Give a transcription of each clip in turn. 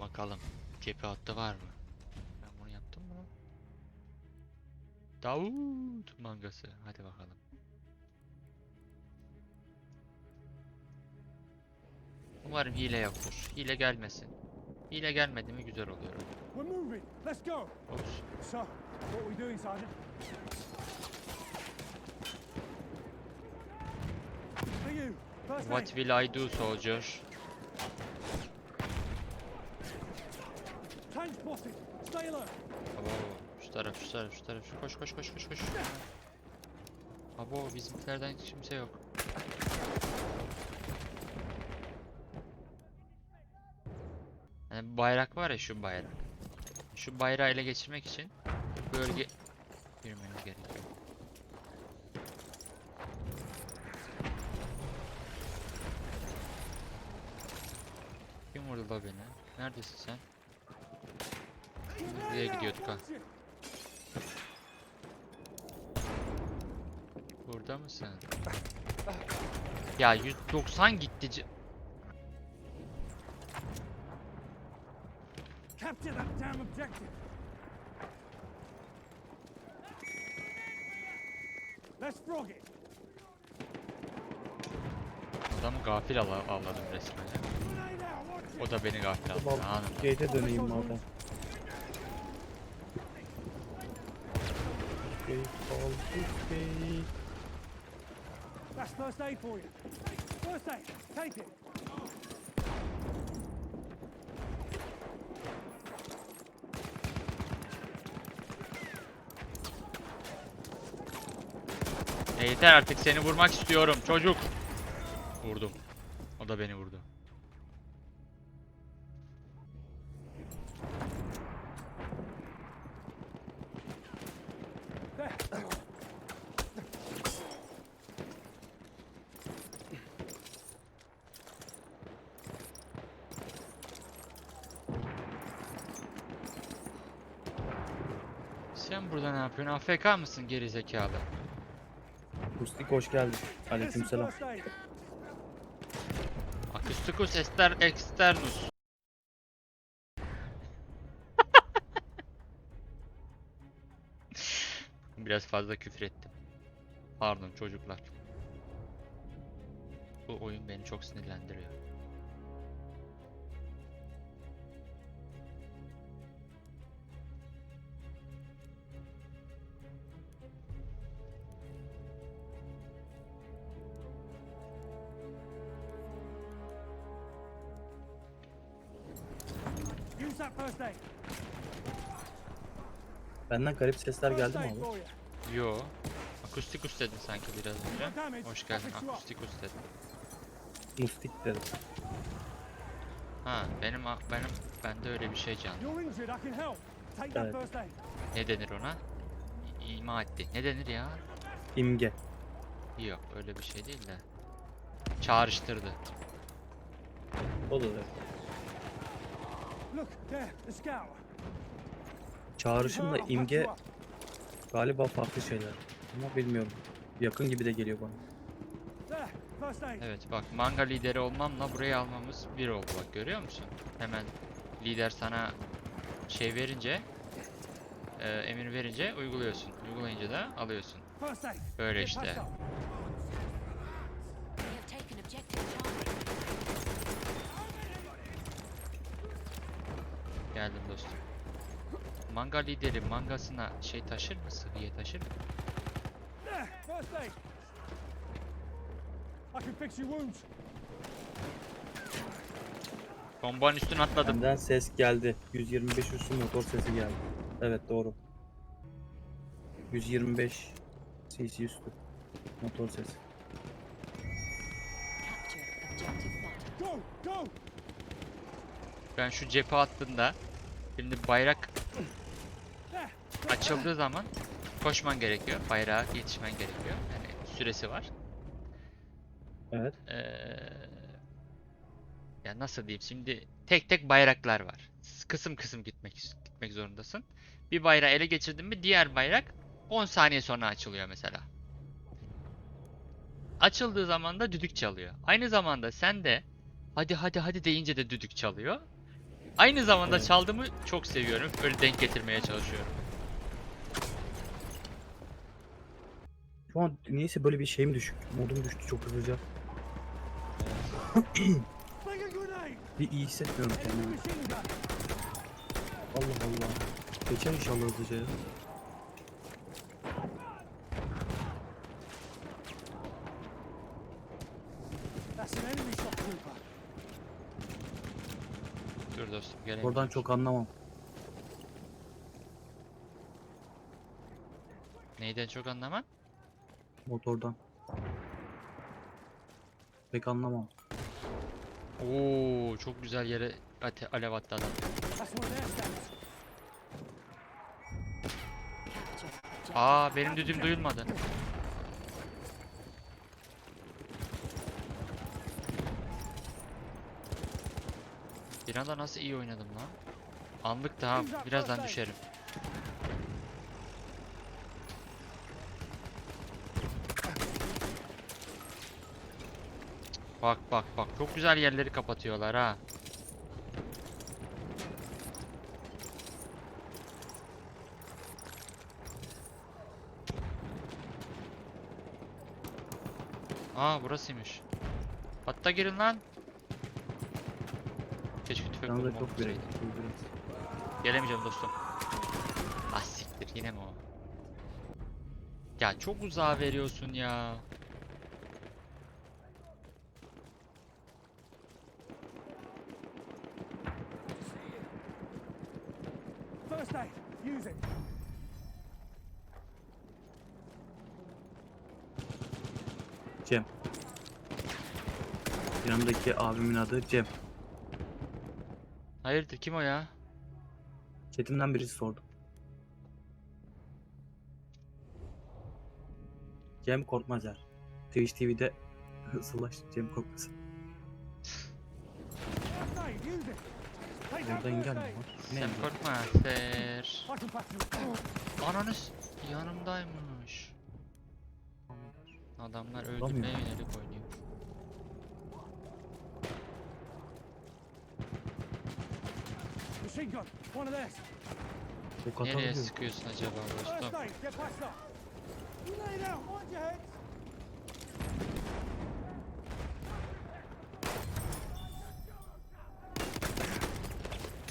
Bakalım cephe hattı var mı? Ben bunu yaptım mı? Davut mangası. Hadi bakalım. Umarım hile yoktur. Hile gelmesin. Hile gelmedi mi güzel oluyor. We're moving. Let's go. Ops. What are we doing, Sergeant? What will I do soldier? Tank spotted. Stay alert. Abo şu taraf şu taraf şu taraf. Koş koş koş koş koş. Abo bizimkilerden kimse yok. Yani bayrak var ya şu bayrak. Şu bayrağı ele geçirmek için bölge yürümeniz gerekiyor. Kim vurdu la beni? Neredesin sen? Nereye gidiyorduk ha? Burada mısın? Ya 190 gitti. Capture that damn objective. Let's frog it. Adamı gafil ala avladım resmen. O da beni gafil aldı Tamam, anında. gate'e döneyim madem. Gate oldu gate. That's first aid for you. First aid. Take it. E yeter artık seni vurmak istiyorum çocuk. Vurdum. O da beni vurdu. Sen burada ne yapıyorsun? AFK mısın geri zekalı? Kustik hoş geldin. Aleykümselam. Acusticus ester externus. Biraz fazla küfür ettim. Pardon çocuklar. Bu oyun beni çok sinirlendiriyor. Benden garip sesler geldi mi you. Yo. Akusticus dedin sanki biraz önce. Hoş geldin. up. Akusticus dedin. Mustik dedim. Ha benim benim bende öyle bir şey canlı. Evet. Ne denir ona? İ- İma etti. Ne denir ya? İmge. Yok öyle bir şey değil de. Çağrıştırdı. O da öyle. Look, there, the scout. Çağrışımla imge galiba farklı şeyler. Ama bilmiyorum. Yakın gibi de geliyor bana. Evet bak manga lideri olmamla burayı almamız bir oldu bak görüyor musun? Hemen lider sana şey verince e, emir verince uyguluyorsun. Uygulayınca da alıyorsun. Böyle işte. patched up. We have taken objective Charlie. Geldim dostum. Manga lideri mangasına şey taşır mı? Sıhhiye taşır mı? There, first aid. I can fix your wounds. Bombanın üstüne atladım. Benden ses geldi. 125 üstü motor sesi geldi. Evet doğru. 125 cc üstü motor sesi. Ben şu cephe hattında şimdi bayrak. Açıldığı zaman koşman gerekiyor. Bayrağa yetişmen gerekiyor. Yani süresi var. Evet. Eee ya nasıl diyeyim şimdi tek tek bayraklar var. Kısım kısım gitmek gitmek zorundasın. Bir bayrağı ele geçirdin mi diğer bayrak 10 saniye sonra açılıyor mesela. Açıldığı zaman da düdük çalıyor. Aynı zamanda sen de hadi hadi hadi deyince de düdük çalıyor. Aynı zamanda çaldığımı çok seviyorum. Öyle denk getirmeye çalışıyorum. Şu an niyeyse böyle bir şeyim düşük. Modum düştü çok hızlıca. Bir iyi hissetmiyorum kendimi. Allah Allah. Geçer inşallah hızlıca ya. Dur dostum gelelim. Oradan çok anlamam. Neyden çok anlaman? Motordan. Pek anlamam. Oo çok güzel yere ate alev attı adam. Aa benim düdüğüm duyulmadı. Bir anda nasıl iyi oynadım lan? Anlık daha birazdan düşerim. Bak bak bak çok güzel yerleri kapatıyorlar ha. Aa burasıymış. Hatta girin lan. Keşke tüfek bulmam çok olsaydı. Gelemeyeceğim dostum. Ah siktir yine mi o? Ya çok uzağa veriyorsun ya. First aid. Use it. Cem. Yanımdaki abimin adı Cem. Hayırdır kim o ya? Chatimden birisi sordu. Cem Korkmazer. Twitch TV'de slash Cem Korkmaz. Orada engel mi var? Ne Sen engel? korkma you. Ananız yanımdaymış. Adamlar öldürmeye yönelik oynuyor. Kadar Nereye sıkıyorsun acaba dostum?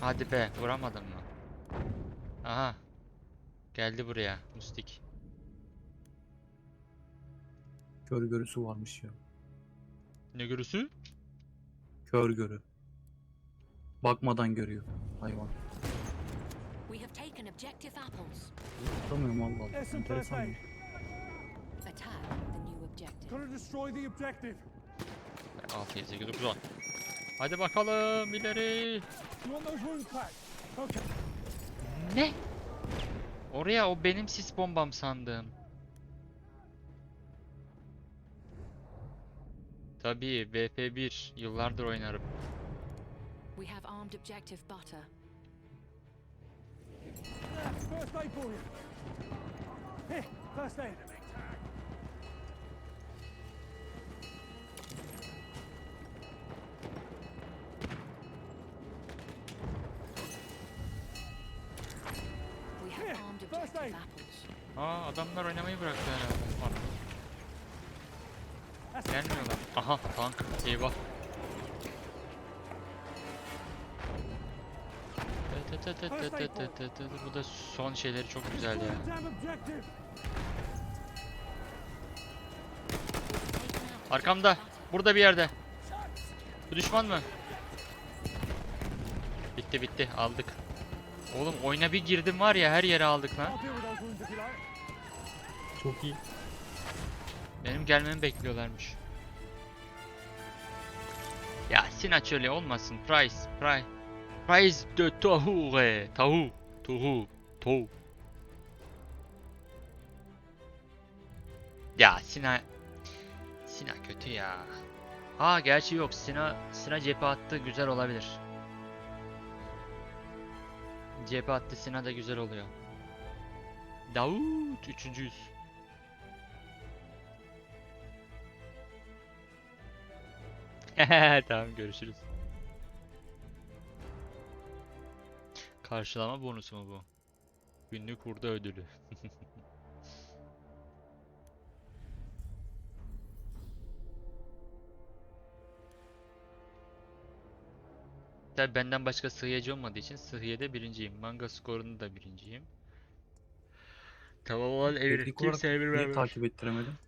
Hadi be vuramadın mı? Aha. Geldi buraya Mustik. Kör görüsü varmış ya. Ne görüsü? Kör görü. Bakmadan görüyor hayvan. We have taken objective apples. Tutamıyorum Allah Enteresan. Attack the new objective. Gotta destroy the objective. 6, 7, 8, 9, 10. Hadi bakalım ileri. Ne? Oraya o benim sis bombam sandım. Tabii BP1 yıllardır oynarım. We have armed objective butter. First aid for you. Here, first aid. Aa adamlar oynamayı bıraktı herhalde. İt. Gelmiyorlar. Aha tank. Eyvah. Bu da son şeyleri çok güzel ya. Arkamda. Burada bir yerde. Bu düşman mı? Bitti bitti aldık. Oğlum oyuna bir girdim var ya her yere aldık lan. Çok iyi. Benim gelmemi bekliyorlarmış. Ya Sinaç öyle olmasın. Price, price. Price de tahure. Tahu. Tuhu. Tohu. Ya Sina... Sina kötü ya. Ha gerçi yok. Sina, Sina cephe attı güzel olabilir. Cephe attı Sina da güzel oluyor. Davut üçüncüyüz. tamam görüşürüz. Karşılama bonusu mu bu? Günlük hurda ödülü. Tabi benden başka sıhhiyeci olmadığı için sıhhiyede birinciyim. Manga skorunda da birinciyim. Tamam olarak Kimseye bir niye vermemiş. takip ettiremedim?